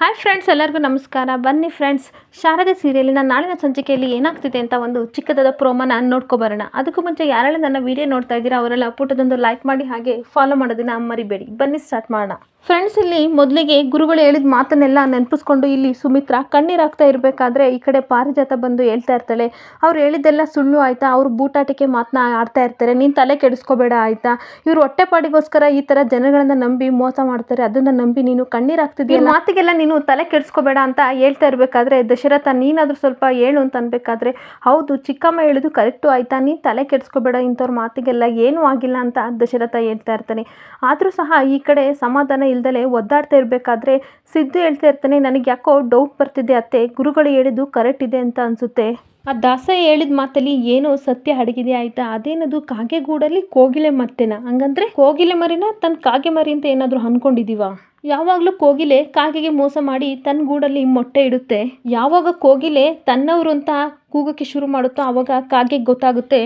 Hi friends ಎಲ್ಲರಿಗೂ ನಮಸ್ಕಾರ. ಬನ್ನಿ ಫ್ರೆಂಡ್ಸ್ ಶಾರದೆ ಸೀರಿಯಲಿನ ನಾಳಿನ ಸಂಚಿಕೆಯಲ್ಲಿ ಏನಾಗ್ತಿದೆ ಅಂತ ಒಂದು ಚಿಕ್ಕದಾದ ಪ್ರೋಮನ ನೋಡ್ಕೊಬರೋಣ. ಅದಕ್ಕೂ ಮುಂಚೆ ಯಾರೆಲ್ಲ ನನ್ನ ವಿಡಿಯೋ ನೋಡ್ತಾ ಇದ್ದೀರಾ, ಅವರೆಲ್ಲ ಪುಟದೊಂದು ಲೈಕ್ ಮಾಡಿ ಹಾಗೆ ಫಾಲೋ ಮಾಡೋದನ್ನ ಮರಿಬೇಡಿ. ಬನ್ನಿ ಸ್ಟಾರ್ಟ್ ಮಾಡೋಣ. ಫ್ರೆಂಡ್ಸ್ ಇಲ್ಲಿ ಮೊದಲಿಗೆ ಗುರುಗಳು ಹೇಳಿದ ಮಾತನ್ನೆಲ್ಲ ನೆನಪಿಸ್ಕೊಂಡು ಇಲ್ಲಿ ಸುಮಿತ್ರ ಕಣ್ಣೀರಾಗ್ತಾ ಇರಬೇಕಾದ್ರೆ ಈ ಕಡೆ ಪಾರಿಜಾತ ಬಂದು ಹೇಳ್ತಾ ಇರ್ತಾಳೆ. ಅವ್ರು ಹೇಳಿದ್ದೆಲ್ಲ ಸುಳ್ಳು ಆಯಿತಾ? ಅವ್ರು ಬೂಟಾಟಿಕೆ ಮಾತನ್ನ ಆಡ್ತಾ ಇರ್ತಾರೆ. ನೀನು ತಲೆ ಕೆಡಿಸ್ಕೋಬೇಡ ಆಯ್ತಾ? ಇವ್ರು ಹೊಟ್ಟೆಪಾಡಿಗೋಸ್ಕರ ಈ ಥರ ಜನಗಳನ್ನ ನಂಬಿ ಮೋಸ ಮಾಡ್ತಾರೆ. ಅದನ್ನು ನಂಬಿ ನೀನು ಕಣ್ಣೀರಾಗ್ತಿದ್ದೀಯ ಮಾತಿಗೆಲ್ಲ ನೀನು ತಲೆ ಕೆಡಿಸ್ಕೋಬೇಡ ಅಂತ ಹೇಳ್ತಾ ಇರಬೇಕಾದ್ರೆ ದಶರಥ ನೀನಾದರೂ ಸ್ವಲ್ಪ ಹೇಳು ಅಂತ ಅನ್ಬೇಕಾದ್ರೆ, ಹೌದು, ಚಿಕ್ಕಮ್ಮ ಹೇಳಿದ್ದು ಕರೆಕ್ಟು ಆಯಿತಾ? ನೀನು ತಲೆ ಕೆಡಿಸ್ಕೋಬೇಡ ಇಂಥವ್ರ ಮಾತಿಗೆಲ್ಲ ಏನೂ ಆಗಿಲ್ಲ ಅಂತ ದಶರಥ ಹೇಳ್ತಾ ಇರ್ತಾನೆ. ಆದರೂ ಸಹ ಈ ಕಡೆ ಸಮಾಧಾನ ಇಲ್ದಲೆ ಒದ್ದಾಡ್ತಾ ಇರಬೇಕಾದ್ರೆ ಸಿದ್ದು ಹೇಳ್ತಾ ಇರ್ತಾನೆ, ನನಗೆ ಯಾಕೋ ಡೌಟ್ ಬರ್ತಿದೆ ಅತ್ತೆ, ಗುರುಗಳು ಹೇಳಿದ್ದು ಕರೆಕ್ಟ್ ಇದೆ ಅಂತ ಅನಿಸುತ್ತೆ. ಆ ದಾಸ ಹೇಳಿದ ಮಾತಲ್ಲಿ ಏನೋ ಸತ್ಯ ಅಡಗಿದೆ ಆಯ್ತಾ? ಅದೇನದು ಕಾಗೆಗೂಡಲ್ಲಿ ಕೋಗಿಲೆ ಮತ್ತೆನ? ಹಂಗಂದ್ರೆ ಕೋಗಿಲೆ ಮರಿನ ತನ್ನ ಕಾಗೆ ಮರಿ ಅಂತ ಏನಾದರೂ ಅನ್ಕೊಂಡಿದೀವ ಯಾವಾಗಲೂ ಕೋಗಿಲೆ ಕಾಗೆಗೆ ಮೋಸ ಮಾಡಿ ತನ್ನ ಗೂಡಲ್ಲಿ ಮೊಟ್ಟೆ ಇಡುತ್ತೆ. ಯಾವಾಗ ಕೋಗಿಲೆ ತನ್ನವರು ಅಂತ ಕೂಗಕ್ಕೆ ಶುರು ಮಾಡುತ್ತೋ ಆವಾಗ ಕಾಗೆಗೆ ಗೊತ್ತಾಗುತ್ತೆ.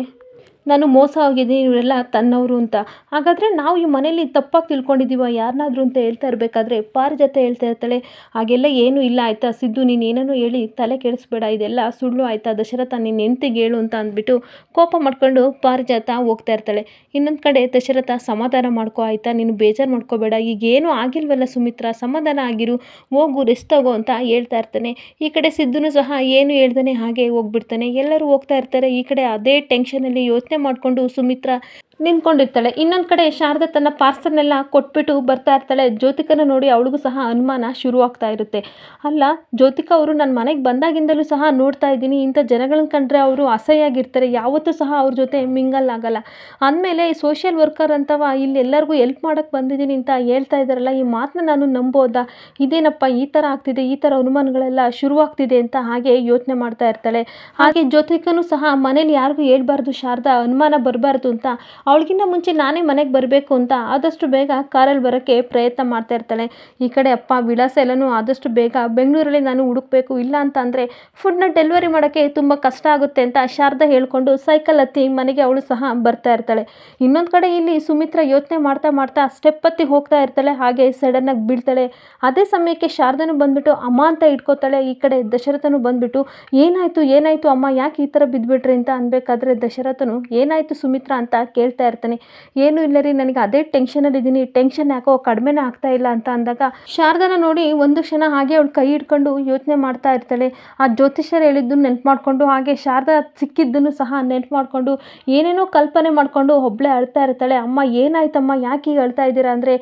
ನಾನು ಮೋಸ ಆಗಿದ್ದೀನಿ, ಇವರೆಲ್ಲ ತನ್ನವರು ಅಂತ. ಹಾಗಾದರೆ ನಾವು ಈ ಮನೇಲಿ ತಪ್ಪಾಗಿ ತಿಳ್ಕೊಂಡಿದ್ದೀವ ಯಾರನ್ನಾದ್ರೂ ಅಂತ ಹೇಳ್ತಾ ಇರಬೇಕಾದ್ರೆ ಪಾರಿಜಾತ ಹೇಳ್ತಾ ಇರ್ತಾಳೆ. ಹಾಗೆಲ್ಲ ಏನೂ ಇಲ್ಲ, ಆಯಿತಾ? ಸಿದ್ದು, ನೀನು ಏನೇನೋ ಹೇಳಿ ತಲೆ ಕೆಡಿಸ್ಬೇಡ, ಇದೆಲ್ಲ ಸುಳ್ಳು ಆಯಿತಾ? ದಶರಥ ನಿನ್ನ ಹೆಂಡ್ತಿಗೆ ಹೇಳು ಅಂತ ಅಂದ್ಬಿಟ್ಟು ಕೋಪ ಮಾಡ್ಕೊಂಡು ಪಾರಿಜಾತ ಹೋಗ್ತಾ ಇರ್ತಾಳೆ. ಇನ್ನೊಂದು ಕಡೆ ದಶರಥ, ಸಮಾಧಾನ ಮಾಡ್ಕೋ, ಆಯಿತಾ? ನೀನು ಬೇಜಾರು ಮಾಡ್ಕೋಬೇಡ ಈಗ ಏನೂ ಆಗಿಲ್ವಲ್ಲ ಸುಮಿತ್ರ? ಸಮಾಧಾನ ಆಗಿರು, ಹೋಗು ರೆಸ್ಟ್ ತಗೋ ಅಂತ ಹೇಳ್ತಾ ಇರ್ತಾನೆ. ಈ ಕಡೆ ಸಿದ್ದುನು ಸಹ ಏನು ಹೇಳ್ದಾನೆ ಹಾಗೆ ಹೋಗ್ಬಿಡ್ತಾನೆ. ಎಲ್ಲರೂ ಹೋಗ್ತಾ ಇರ್ತಾರೆ, ಈ ಕಡೆ ಅದೇ ಟೆನ್ಷನಲ್ಲಿ ಯೋಚನೆ ಮಾಡಿಕೊಂಡು ಸುಮಿತ್ರ ನಿಂತ್ಕೊಂಡಿರ್ತಾಳೆ. ಇನ್ನೊಂದು ಕಡೆ ಶಾರದಾ ತನ್ನ ಪಾರ್ಸಲ್ನೆಲ್ಲ ಕೊಟ್ಬಿಟ್ಟು ಬರ್ತಾ ಇರ್ತಾಳೆ. ಜ್ಯೋತಿಕನ ನೋಡಿ ಅವಳಿಗೂ ಸಹ ಅನುಮಾನ ಶುರುವಾಗ್ತಾ ಇರುತ್ತೆ. ಅಲ್ಲ, ಜ್ಯೋತಿಕ ಅವರು ನನ್ನ ಮನೆಗೆ ಬಂದಾಗಿಂದಲೂ ಸಹ ನೋಡ್ತಾ ಇದ್ದೀನಿ. ಇಂಥ ಜನಗಳನ್ನ ಕಂಡ್ರೆ ಅವರು ಅಸಹ್ಯಾಗಿರ್ತಾರೆ. ಯಾವತ್ತೂ ಸಹ ಅವ್ರ ಜೊತೆ ಮಿಂಗಲ್ ಆಗಲ್ಲ. ಅಂದಮೇಲೆ ಈ ಸೋಷಿಯಲ್ ವರ್ಕರ್ ಅಂತವ ಇಲ್ಲಿ ಎಲ್ಲರಿಗೂ ಎಲ್ಪ್ ಮಾಡೋಕ್ಕೆ ಬಂದಿದ್ದೀನಿ ಅಂತ ಹೇಳ್ತಾ ಇದ್ದಾರಲ್ಲ. ಈ ಮಾತನ್ನ ನಾನು ನಂಬೋದಾ? ಇದೇನಪ್ಪ ಈ ಥರ ಆಗ್ತಿದೆ, ಈ ಥರ ಅನುಮಾನಗಳೆಲ್ಲ ಶುರುವಾಗ್ತಿದೆ ಅಂತ ಹಾಗೆ ಯೋಚನೆ ಮಾಡ್ತಾ ಇರ್ತಾಳೆ. ಹಾಗೆ ಜ್ಯೋತಿಕನೂ ಸಹ ಮನೇಲಿ ಯಾರಿಗೂ ಹೇಳ್ಬಾರ್ದು, ಶಾರದಾ ಅನುಮಾನ ಬರಬಾರ್ದು ಅಂತ ಅವಳಿಗಿಂತ ಮುಂಚೆ ನಾನೇ ಮನೆಗೆ ಬರಬೇಕು ಅಂತ ಆದಷ್ಟು ಬೇಗ ಕಾರಲ್ಲಿ ಬರೋಕ್ಕೆ ಪ್ರಯತ್ನ ಮಾಡ್ತಾ ಇರ್ತಾಳೆ. ಈ ಕಡೆ ಅಪ್ಪ, ವಿಳಾಸ ಎಲ್ಲನೂ ಆದಷ್ಟು ಬೇಗ ಬೆಂಗಳೂರಲ್ಲಿ ನಾನು ಹುಡುಕಬೇಕು, ಇಲ್ಲ ಅಂತ ಅಂದರೆ ಫುಡ್ನ ಡೆಲಿವರಿ ಮಾಡೋಕ್ಕೆ ತುಂಬ ಕಷ್ಟ ಆಗುತ್ತೆ ಅಂತ ಶಾರದಾ ಹೇಳ್ಕೊಂಡು ಸೈಕಲ್ ಹತ್ತಿ ಮನೆಗೆ ಅವಳು ಸಹ ಬರ್ತಾ ಇರ್ತಾಳೆ. ಇನ್ನೊಂದು ಕಡೆ ಇಲ್ಲಿ ಸುಮಿತ್ರ ಯೋಚನೆ ಮಾಡ್ತಾ ಮಾಡ್ತಾ ಸ್ಟೆಪ್ ಹತ್ತಿ ಹೋಗ್ತಾ ಇರ್ತಾಳೆ, ಹಾಗೆ ಸಡನ್ನಾಗಿ ಬೀಳ್ತಾಳೆ. ಅದೇ ಸಮಯಕ್ಕೆ ಶಾರದನು ಬಂದ್ಬಿಟ್ಟು, ಅಮ್ಮ ಅಂತ ಇಟ್ಕೋತಾಳೆ, ಈ ಕಡೆ ದಶರಥನು ಬಂದ್ಬಿಟ್ಟು, ಏನಾಯಿತು ಏನಾಯಿತು ಅಮ್ಮ, ಯಾಕೆ ಈ ಥರ ಬಿದ್ದುಬಿಟ್ರಿ ಅಂತ ಅನ್ಬೇಕಾದ್ರೆ ದಶರಥನು, ಏನಾಯಿತು ಸುಮಿತ್ರ? ಅಂತ ಕೇಳ್ತಾ ಇರ್ತಾನೆ, ಏನು ಇಲ್ಲ ರೀ, ನನಗೆ ಅದೇ ಟೆನ್ಷನಲ್ಲಿ ಇದ್ದೀನಿ ಟೆನ್ಷನ್ ಯಾಕೋ ಕಡಿಮೆನೇ ಆಗ್ತಾ ಇಲ್ಲ ಅಂತ ಅಂದಾಗ ಶಾರದನ ನೋಡಿ ಒಂದು ಕ್ಷಣ ಹಾಗೆ ಅವಳು ಕೈ ಹಿಡ್ಕೊಂಡು ಯೋಚನೆ ಮಾಡ್ತಾ ಇರ್ತಾಳೆ. ಆ ಜ್ಯೋತಿಷ್ಯರು ಹೇಳಿದ್ದು ನೆನ್ಪು ಮಾಡಿಕೊಂಡು, ಹಾಗೆ ಶಾರದಾ ಸಿಕ್ಕಿದ್ದನ್ನು ಸಹ ನೆನ್ಪು ಮಾಡಿಕೊಂಡು, ಏನೇನೋ ಕಲ್ಪನೆ ಮಾಡಿಕೊಂಡು ಒಬ್ಬಳೇ ಅಳ್ತಾ ಇರ್ತಾಳೆ. ಅಮ್ಮ, ಏನಾಯ್ತಮ್ಮ? ಯಾಕೆ ಈಗ ಅಳ್ತಾ ಇದ್ದೀರಾ? ಅಂದರೆ,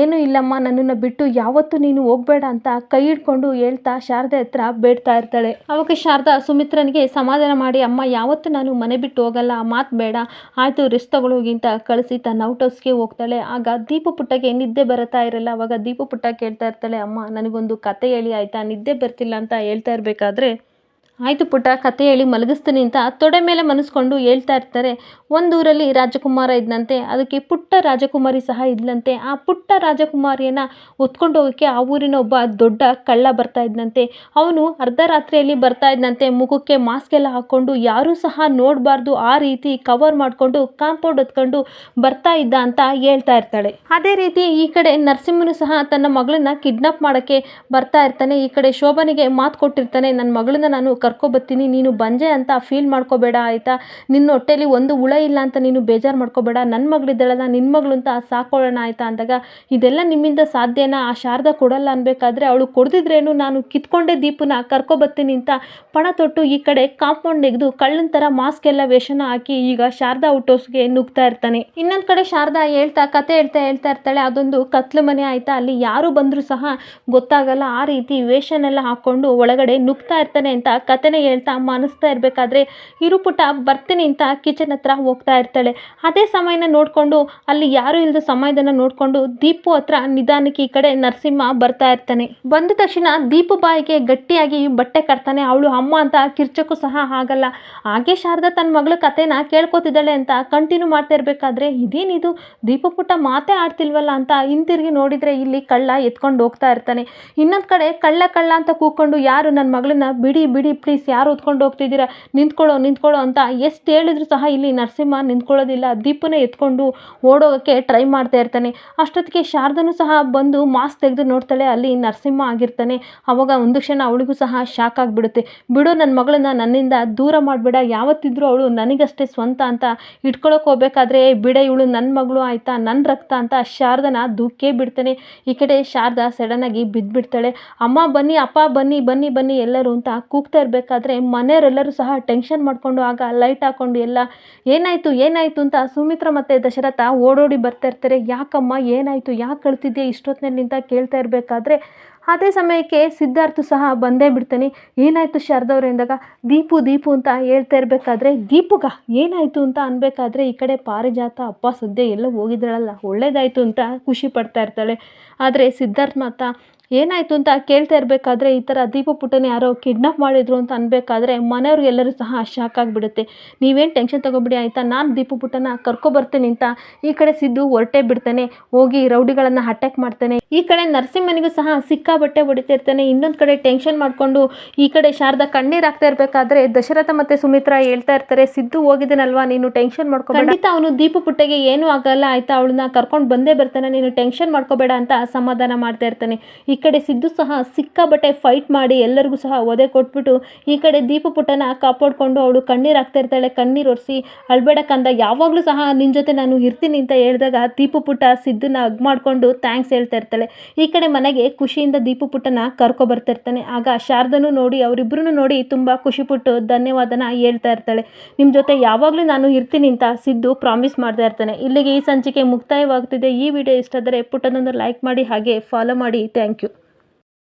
ಏನೂ ಇಲ್ಲಮ್ಮ, ನನ್ನನ್ನು ಬಿಟ್ಟು ಯಾವತ್ತೂ ನೀನು ಹೋಗಬೇಡ ಅಂತ ಕೈ ಹಿಡ್ಕೊಂಡು ಹೇಳ್ತಾ ಶಾರದಾ ಹತ್ರ ಬೇಡ್ತಾ ಇರ್ತಾಳೆ. ಅವಾಗ ಶಾರದಾ ಸುಮಿತ್ರನಿಗೆ ಸಮಾಧಾನ ಮಾಡಿ, ಅಮ್ಮ, ಯಾವತ್ತು ನಾನು ಮನೆ ಬಿಟ್ಟು ಹೋಗಲ್ಲ ಮಾತು ಬೇಡ. ಆಯಿತು ರೆಸ್ಟ್ ಅಂತ ಕಳಿಸಿ ತನ್ನ ಔಟ್ ಹೌಸ್ಗೆ ಹೋಗ್ತಾಳೆ. ಆಗ ದೀಪು ಪುಟ್ಟಕ್ಕೆ ನಿದ್ದೆ ಬರತಾ ಇರಲ್ಲ. ಅವಾಗ ದೀಪು ಪುಟ್ಟ ಕೇಳ್ತಾ ಇರ್ತಾಳೆ, ಅಮ್ಮ, ನನಗೊಂದು ಕತೆ ಹೇಳಿ ಆಯಿತಾ? ನಿದ್ದೆ ಬರ್ತಿಲ್ಲ ಅಂತ ಹೇಳ್ತಾ ಇರಬೇಕಾದ್ರೆ ಆಯಿತು ಪುಟ್ಟ, ಕತೆ ಹೇಳಿ ಮಲಗಿಸ್ತೀನಿ ಅಂತ ತೊಡೆ ಮೇಲೆ ಮನಸ್ಕೊಂಡು ಹೇಳ್ತಾ ಇರ್ತಾರೆ. ಒಂದು ಊರಲ್ಲಿ ರಾಜಕುಮಾರ ಇದ್ದಂತೆ ಅದಕ್ಕೆ ಪುಟ್ಟ ರಾಜಕುಮಾರಿ ಸಹ ಇದ್ಲಂತೆ ಆ ಪುಟ್ಟ ರಾಜಕುಮಾರಿಯನ್ನು ಹೊತ್ಕೊಂಡು ಹೋಗೋಕ್ಕೆ ಆ ಊರಿನ ಒಬ್ಬ ದೊಡ್ಡ ಕಳ್ಳ ಬರ್ತಾ ಇದ್ದಂತೆ ಅವನು ಅರ್ಧ ರಾತ್ರಿಯಲ್ಲಿ ಬರ್ತಾ ಇದ್ದಂತೆ ಮುಖಕ್ಕೆ ಮಾಸ್ಕ್ ಎಲ್ಲ ಹಾಕ್ಕೊಂಡು ಯಾರೂ ಸಹ ನೋಡಬಾರ್ದು, ಆ ರೀತಿ ಕವರ್ ಮಾಡಿಕೊಂಡು ಕಾಂಪೌಂಡ್ ಹೊತ್ಕೊಂಡು ಬರ್ತಾ ಇದ್ದ ಅಂತ ಹೇಳ್ತಾ ಇರ್ತಾಳೆ. ಅದೇ ರೀತಿ ಈ ಕಡೆ ನರಸಿಂಹನು ಸಹ ತನ್ನ ಮಗಳನ್ನ ಕಿಡ್ನಾಪ್ ಮಾಡೋಕ್ಕೆ ಬರ್ತಾ ಇರ್ತಾನೆ. ಈ ಕಡೆ ಶೋಭನಿಗೆ ಮಾತು ಕೊಟ್ಟಿರ್ತಾನೆ ನನ್ನ ಮಗಳನ್ನ ನಾನು ಕರ್ಕೊಬತ್ತೀನಿ, ನೀನು ಬಂಜೆ ಅಂತ ಫೀಲ್ ಮಾಡ್ಕೋಬೇಡ ಆಯಿತಾ? ನಿನ್ನ ಹೊಟ್ಟೆಲಿ ಒಂದು ಹುಳ ಇಲ್ಲ ಅಂತ ನೀನು ಬೇಜಾರು ಮಾಡ್ಕೋಬೇಡ. ನನ್ನ ಮಗಳಿದ್ದಾಳಲ್ಲ ನಿನ್ನ ಮಗಳು ಅಂತ ಸಾಕೊಳ್ಳೋಣ ಆಯಿತಾ ಅಂದಾಗ, ಇದೆಲ್ಲ ನಿಮ್ಮಿಂದ ಸಾಧ್ಯನಾ? ಆ ಶಾರದಾ ಕೊಡಲ್ಲ ಅನ್ಬೇಕಾದ್ರೆ ಅವಳು ಕೊಡ್ದಿದ್ರೇನು? ನಾನು ಕಿತ್ಕೊಂಡೆ ದೀಪನ ಕರ್ಕೊಬತ್ತೀನಿ ಅಂತ ಪಣ ತೊಟ್ಟು ಈ ಕಡೆ ಕಾಂಪೌಂಡ್ ನೆಗೆದು ಕಳ್ಳನ ಥರ ಮಾಸ್ಕ್ ಎಲ್ಲ ವೇಷನ ಹಾಕಿ ಈಗ ಶಾರದಾ ಔಟ್ ಹೌಸ್ಗೆ ನುಗ್ತಾ ಇರ್ತಾನೆ. ಇನ್ನೊಂದು ಕಡೆ ಶಾರದಾ ಹೇಳ್ತಾ, ಕತೆ ಹೇಳ್ತಾ ಹೇಳ್ತಾ ಇರ್ತಾಳೆ. ಅದೊಂದು ಕತ್ಲು ಮನೆ ಆಯ್ತಾ? ಅಲ್ಲಿ ಯಾರು ಬಂದರೂ ಸಹ ಗೊತ್ತಾಗಲ್ಲ. ಆ ರೀತಿ ವೇಷನೆಲ್ಲ ಹಾಕ್ಕೊಂಡು ಒಳಗಡೆ ನುಗ್ತಾ ಇರ್ತಾನೆ ಅಂತ ಕತೆನ ಹೇಳ್ತಾ ಮನಸ್ತಾ ಇರಬೇಕಾದ್ರೆ ಇರುಪುಟ ಬರ್ತೀನಿ ಅಂತ ಕಿಚನ್ ಹತ್ರ ಹೋಗ್ತಾ ಇರ್ತಾಳೆ. ಅದೇ ಸಮಯನ ನೋಡಿಕೊಂಡು ಅಲ್ಲಿ ಯಾರೂ ಇಲ್ಲದ ಸಮಯದನ್ನು ನೋಡಿಕೊಂಡು ದೀಪು ಹತ್ರ ನಿಧಾನಕ್ಕೆ ಈ ಕಡೆ ನರಸಿಂಹ ಬರ್ತಾ ಇರ್ತಾನೆ. ಬಂದ ತಕ್ಷಣ ದೀಪು ಬಾಯಿಗೆ ಗಟ್ಟಿಯಾಗಿ ಬಟ್ಟೆ ಕಟ್ತಾನೆ. ಅವಳು ಅಮ್ಮ ಅಂತ ಕಿರ್ಚಕ್ಕೂ ಸಹ ಆಗಲ್ಲ. ಹಾಗೆ ಶಾರದಾ ತನ್ನ ಮಗಳ ಕತೆನ ಕೇಳ್ಕೊತಿದ್ದಾಳೆ ಅಂತ ಕಂಟಿನ್ಯೂ ಮಾಡ್ತಾ ಇರಬೇಕಾದ್ರೆ ಇದೇನಿದು? ದೀಪು ಪುಟ್ಟ ಮಾತೇ ಆಡ್ತಿಲ್ವಲ್ಲ ಅಂತ ಹಿಂತಿರುಗಿ ನೋಡಿದರೆ ಇಲ್ಲಿ ಕಳ್ಳ ಎತ್ಕೊಂಡು ಹೋಗ್ತಾ ಇರ್ತಾನೆ. ಇನ್ನೊಂದು ಕಡೆ ಕಳ್ಳ ಕಳ್ಳ ಅಂತ ಕೂಕೊಂಡು ಯಾರು ನನ್ನ ಮಗಳನ್ನ ಬಿಡಿ ಬಿಡಿ ಪ್ಲೀಸ್ ಯಾರು ಹೊತ್ಕೊಂಡು ಹೋಗ್ತಿದ್ದೀರಾ? ನಿಂತ್ಕೊಳ್ಳೋ ನಿಂತ್ಕೊಳ್ಳೋ ಅಂತ ಎಷ್ಟು ಹೇಳಿದ್ರು ಸಹ ಇಲ್ಲಿ ನರಸಿಂಹ ನಿಂತ್ಕೊಳ್ಳೋದಿಲ್ಲ. ದೀಪನೇ ಎತ್ಕೊಂಡು ಓಡೋಗೋಕ್ಕೆ ಟ್ರೈ ಮಾಡ್ತಾ ಇರ್ತಾನೆ. ಅಷ್ಟೊತ್ತಿಗೆ ಶಾರದನೂ ಸಹ ಬಂದು ಮಾಸ್ಕ್ ತೆಗೆದು ನೋಡ್ತಾಳೆ. ಅಲ್ಲಿ ನರಸಿಂಹ ಆಗಿರ್ತಾನೆ. ಅವಾಗ ಒಂದು ಕ್ಷಣ ಅವಳಿಗೂ ಸಹ ಶಾಕ್ ಆಗಿಬಿಡುತ್ತೆ. ಬಿಡು ನನ್ನ ಮಗಳನ್ನ ನನ್ನಿಂದ ದೂರ ಮಾಡಬೇಡ. ಯಾವತ್ತಿದ್ರೂ ಅವಳು ನನಗಷ್ಟೇ ಸ್ವಂತ ಅಂತ ಇಟ್ಕೊಳ್ಳೋಕೆ ಹೋಗ್ಬೇಕಾದ್ರೆ ಬಿಡ, ಇವಳು ನನ್ನ ಮಗಳು ಆಯಿತಾ ನನ್ನ ರಕ್ತ ಅಂತ ಶಾರದನ ದುಃಖೇ ಬಿಡ್ತಾನೆ. ಈ ಕಡೆ ಶಾರದಾ ಸಡನ್ನಾಗಿ ಬಿದ್ದುಬಿಡ್ತಾಳೆ ಅಮ್ಮ ಬನ್ನಿ, ಅಪ್ಪ ಬನ್ನಿ ಬನ್ನಿ ಬನ್ನಿ ಎಲ್ಲರೂ ಅಂತ ಕೂಗ್ತಾ ಇರಬೇಕಾದ್ರೆ ಮನೆಯವರೆಲ್ಲರೂ ಸಹ ಟೆನ್ಷನ್ ಮಾಡಿಕೊಂಡು ಆಗ ಲೈಟ್ ಹಾಕ್ಕೊಂಡು ಎಲ್ಲ, ಏನಾಯಿತು ಏನಾಯಿತು? ಅಂತ ಸುಮಿತ್ರ ಮತ್ತು ದಶರಥ ಓಡೋಡಿ ಬರ್ತಾ ಇರ್ತಾರೆ. ಯಾಕಮ್ಮ, ಏನಾಯಿತು? ಯಾಕೆ ಕಳ್ತಿದ್ಯಾ? ಇಷ್ಟೊತ್ತಿನಲ್ಲಿ ಅಂತ ಕೇಳ್ತಾ ಇರಬೇಕಾದ್ರೆ ಅದೇ ಸಮಯಕ್ಕೆ ಸಿದ್ಧಾರ್ಥು ಸಹ ಬಂದೇ ಬಿಡ್ತಾನೆ. ಏನಾಯಿತು ಶಾರದವ್ರೆ ಅಂದಾಗ? ದೀಪು ದೀಪು ಅಂತ ಹೇಳ್ತಾ ಇರಬೇಕಾದ್ರೆ, ದೀಪುಗ ಏನಾಯಿತು ಅಂತ ಅನ್ಬೇಕಾದ್ರೆ ಈ ಕಡೆ ಪಾರಿಜಾತ ಅಪ್ಪ ಸದ್ಯ ಎಲ್ಲೋ ಹೋಗಿದ್ರಳಲ್ಲ ಒಳ್ಳೇದಾಯಿತು ಅಂತ ಖುಷಿ ಪಡ್ತಾ ಇರ್ತಾಳೆ. ಆದರೆ ಸಿದ್ಧಾರ್ಥ್ ಮಾತ್ರ ಏನಾಯಿತು ಅಂತ ಕೇಳ್ತಾ ಇರಬೇಕಾದ್ರೆ ಈ ಥರ ದೀಪ ಪುಟ್ಟನ ಯಾರೋ ಕಿಡ್ನಾಪ್ ಮಾಡಿದ್ರು ಅಂತ ಅನ್ಬೇಕಾದ್ರೆ ಮನೆಯವ್ರಿಗೆಲ್ಲರೂ ಸಹ ಶಾಕ್ ಆಗಿಬಿಡುತ್ತೆ. ನೀವೇನು ಟೆನ್ಷನ್ ತೊಗೊಬಿಡಿ ಆಯಿತಾ? ನಾನು ದೀಪ ಪುಟ್ಟನ ಕರ್ಕೊಬರ್ತೀನಿ ಅಂತ ಈ ಕಡೆ ಸಿದ್ದು ಹೊರಟೇ ಬಿಡ್ತಾನೆ. ಹೋಗಿ ರೌಡಿಗಳನ್ನು ಅಟ್ಯಾಕ್ ಮಾಡ್ತಾನೆ. ಈ ಕಡೆ ನರಸಿಂಹನಿಗೂ ಸಹ ಸಿಕ್ಕಾಬಟ್ಟೆ ಹೊಡಿತಾ ಇರ್ತಾನೆ, ಇನ್ನೊಂದು ಕಡೆ ಟೆನ್ಷನ್ ಮಾಡಿಕೊಂಡು ಈ ಕಡೆ ಶಾರದಾ ಕಣ್ಣೀರು ಆಗ್ತಾ ಇರಬೇಕಾದ್ರೆ ದಶರಥ ಮತ್ತು ಸುಮಿತ್ರ ಹೇಳ್ತಾ ಇರ್ತಾರೆ, ಸಿದ್ದು ಹೋಗಿದ್ದೀನಲ್ವಾ, ನೀನು ಟೆನ್ಷನ್ ಮಾಡ್ಕೋಬೇಡ. ಖಂಡಿತ ಅವನು ದೀಪ ಪುಟ್ಟೆಗೆ ಏನೂ ಆಗಲ್ಲ, ಆಯಿತಾ, ಅವಳನ್ನ ಕರ್ಕೊಂಡು ಬಂದೇ ಬರ್ತಾನೆ, ನೀನು ಟೆನ್ಷನ್ ಮಾಡ್ಕೋಬೇಡ ಅಂತ ಸಮಾಧಾನ ಮಾಡ್ತಾ ಇರ್ತಾನೆ. ಈ ಕಡೆ ಸಿದ್ದು ಸಹ ಸಿಕ್ಕಾಬಟ್ಟೆ ಫೈಟ್ ಮಾಡಿ ಎಲ್ಲರಿಗೂ ಸಹ ಒದೆ ಕೊಟ್ಬಿಟ್ಟು, ಈ ಕಡೆ ದೀಪ ಪುಟ್ಟನ ಕಾಪಾಡಿಕೊಂಡು ಅವಳು ಕಣ್ಣೀರು ಹಾಕ್ತಾ ಇರ್ತಾಳೆ, ಕಣ್ಣೀರು ಒರೆಸಿ, ಅಳ್ಬೇಡ ಕಂದ, ಯಾವಾಗಲೂ ಸಹ ನಿನ್ನ ಜೊತೆ ನಾನು ಇರ್ತೀನಿ ಅಂತ ಹೇಳಿದಾಗ ದೀಪ ಪುಟ್ಟ ಸಿದ್ದನ್ನ ಮಾಡಿಕೊಂಡು ಥ್ಯಾಂಕ್ಸ್ ಹೇಳ್ತಾ ಇರ್ತಾಳೆ. ಈ ಕಡೆ ಮನೆಗೆ ಖುಷಿಯಿಂದ ದೀಪು ಪುಟ್ಟನ ಕರ್ಕೊ ಬರ್ತಿರ್ತಾನೆ. ಆಗ ಶಾರದನು ನೋಡಿ ಅವರಿಬ್ಬರೂ ನೋಡಿ ತುಂಬ ಖುಷಿಪಟ್ಟು ಧನ್ಯವಾದನ ಹೇಳ್ತಾ ಇರ್ತಾಳೆ. ನಿಮ್ಮ ಜೊತೆ ಯಾವಾಗಲೂ ನಾನು ಇರ್ತೀನಿ ಅಂತ ಸಿದ್ದು ಪ್ರಾಮಿಸ್ ಮಾಡ್ತಾ ಇರ್ತಾನೆ. ಇಲ್ಲಿಗೆ ಈ ಸಂಚಿಕೆ ಮುಕ್ತಾಯವಾಗ್ತಿದೆ. ಈ ವಿಡಿಯೋ ಇಷ್ಟ ಆದರೆ ಪುಟ್ಟದೊಂದು ಲೈಕ್ ಮಾಡಿ, ಹಾಗೆ ಫಾಲೋ ಮಾಡಿ. Thank you